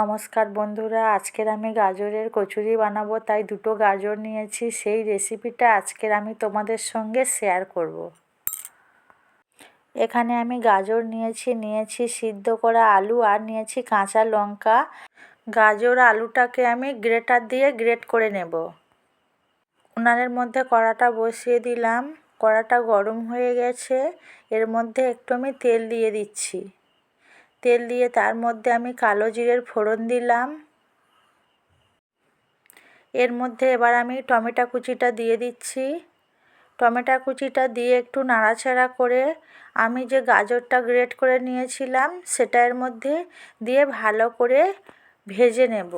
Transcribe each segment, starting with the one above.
নমস্কার বন্ধুরা, আজকের আমি গাজরের কচুরি বানাবো, তাই দুটো গাজর নিয়েছি, সেই রেসিপিটা আজকের আমি তোমাদের সঙ্গে শেয়ার করব। এখানে আমি গাজর নিয়েছি নিয়েছি সিদ্ধ করা আলু আর নিয়েছি কাঁচা লঙ্কা। গাজর আলুটাকে আমি গ্রেটার দিয়ে গ্রেট করে নেব। উনানের মধ্যে কড়াটা বসিয়ে দিলাম, কড়াটা গরম হয়ে গেছে, এর মধ্যে একটু আমি তেল দিয়ে দিচ্ছি। তেল দিয়ে তার মধ্যে আমি কালো জিরের ফোড়ন দিলাম। এর মধ্যে এবার আমি টমেটো কুচিটা দিয়ে দিচ্ছি। টমেটো কুচিটা দিয়ে একটু নাড়াচাড়া করে আমি যে গাজরটা গ্রেট করে নিয়েছিলাম, সেটা এর মধ্যে দিয়ে ভালো করে ভেজে নেব।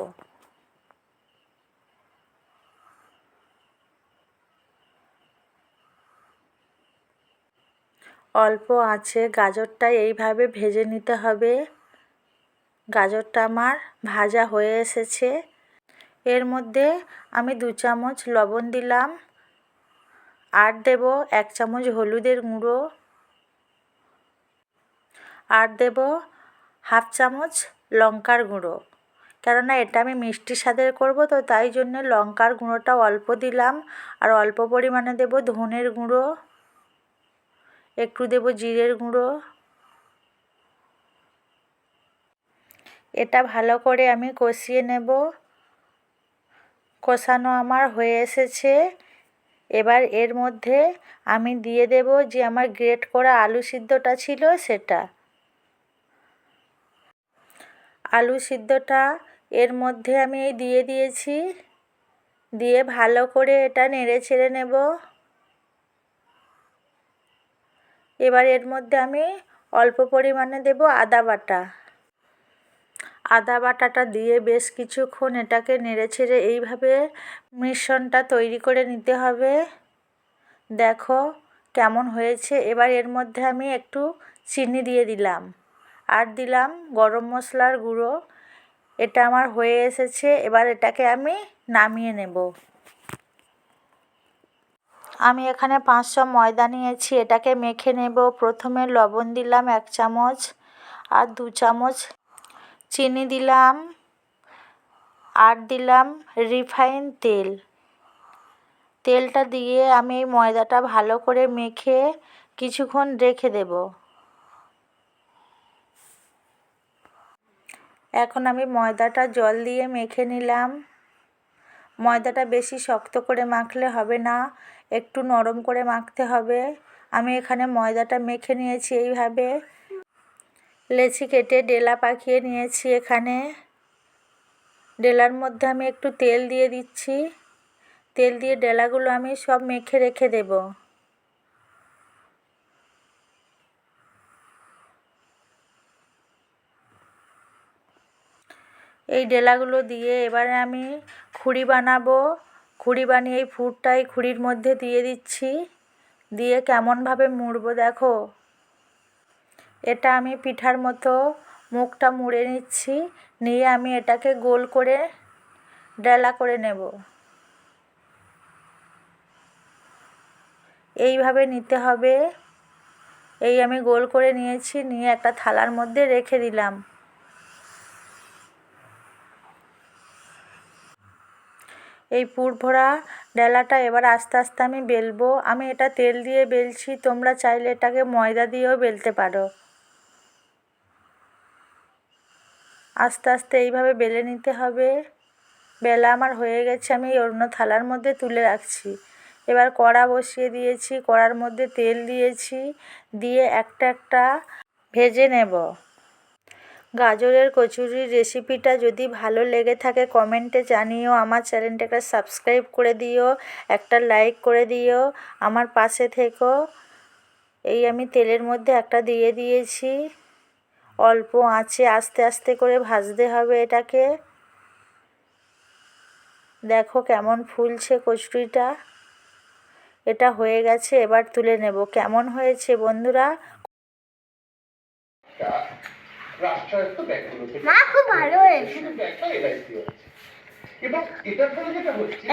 অল্প আছে, গাজরটা এইভাবে ভেজে নিতে হবে। গাজরটা আমার ভাজা হয়ে এসেছে। এর মধ্যে আমি দু চামচ লবণ দিলাম। আর দেব এক চামচ হলুদের গুঁড়ো। আর দেব হাফ চামচ লঙ্কার গুঁড়ো। কেননা এটা আমি মিষ্টি স্বাদের করব, তো তাই জন্য লঙ্কার গুঁড়োটা অল্প দিলাম। আর অল্প পরিমাণে দেব ধনের গুঁড়ো। একটু দেব জিরের গুঁড়ো। এটা ভালো করে আমি কষিয়ে নেব। কষানো আমার হয়ে এসেছে। এবার এর মধ্যে আমি দিয়ে দেব যে আমার গ্রেট করা আলু সিদ্ধটা ছিল সেটা। আলু সিদ্ধটা এর মধ্যে আমি দিয়ে দিয়েছি। দিয়ে ভালো করে এটা নেড়ে ছেড়ে নেব। এবার এর মধ্যে আমি অল্প পরিমাণে দেব আদা বাটা। আদা বাটাটা দিয়ে বেশ কিছুক্ষণ এটাকে নেড়ে ছেড়ে এইভাবে মিশ্রণটা তৈরি করে নিতে হবে। দেখো কেমন হয়েছে। এবার এর মধ্যে আমি একটু চিনি দিয়ে দিলাম। আর দিলাম গরম মশলার গুঁড়ো। এটা আমার হয়ে এসেছে। এবার এটাকে আমি নামিয়ে নেব। আমি এখানে পাঁচশো ময়দা নিয়েছি, এটাকে মেখে নেব। প্রথমে লবণ দিলাম এক চামচ আর দু চামচ চিনি দিলাম আর দিলাম রিফাইন তেল। তেলটা দিয়ে আমি এই ময়দাটা ভালো করে মেখে কিছুক্ষণ রেখে দেব। এখন আমি ময়দাটা জল দিয়ে মেখে নিলাম। ময়দাটা বেশি শক্ত করে মাখলে হবে না। একটু নরম করে মাখতে হবে। আমি এখানে ময়দাটা মেখে নিয়েছি এইভাবে। লেচি কেটে ডেলা পাকিয়ে নিয়েছি এখানে। ডেলার মধ্যে আমি একটু তেল দিয়ে দিচ্ছি। তেল দিয়ে ডেলাগুলো আমি সব মেখে রেখে দেব। এই ডেলাগুলো দিয়ে এবারে আমি খুঁড়ি বানাবো। খুঁড়ি বানিয়ে এই ফুটটাই খুঁড়ির মধ্যে দিয়ে দিচ্ছি। দিয়ে কেমনভাবে মুড়বো দেখো। এটা আমি পিঠার মতো মুখটা মুড়ে নিচ্ছি। নিয়ে আমি এটাকে গোল করে ডেলা করে নেব। এইভাবে নিতে হবে। এই আমি গোল করে নিয়েছি, নিয়ে একটা থালার মধ্যে রেখে দিলাম। এই পুর ভরা ডেলাটা এবার আস্তে আস্তে আমি বেলবো। আমি এটা তেল দিয়ে বেলছি, তোমরা চাইলে এটাকে ময়দা দিয়েও বেলতে পারো। আস্তে আস্তে এইভাবে বেলে নিতে হবে। বেলা আমার হয়ে গেছে, আমি অন্য থালার মধ্যে তুলে রাখছি। এবার কড়া বসিয়ে দিয়েছি, কড়ার মধ্যে তেল দিয়েছি, দিয়ে একটা একটা ভেজে নেব। গাজরের কচুরির রেসিপিটা যদি ভালো লেগে থাকে কমেন্টে জানিও। আমার চ্যানেলটাকে সাবস্ক্রাইব করে দিও, একটা লাইক করে দিও। আমার পাশে থেকো। এই আমি তেলের মধ্যে একটা দিয়ে দিয়েছি। অল্প আঁচে আস্তে আস্তে করে ভাজতে হবে এটাকে। দেখো কেমন ফুলছে কচুরিটা। এটা হয়ে গেছে, এবার তুলে নেব। কেমন হয়েছে বন্ধুরা? মা খুব ভালো হয়েছে। এবং এটার ফলে যেটা হচ্ছে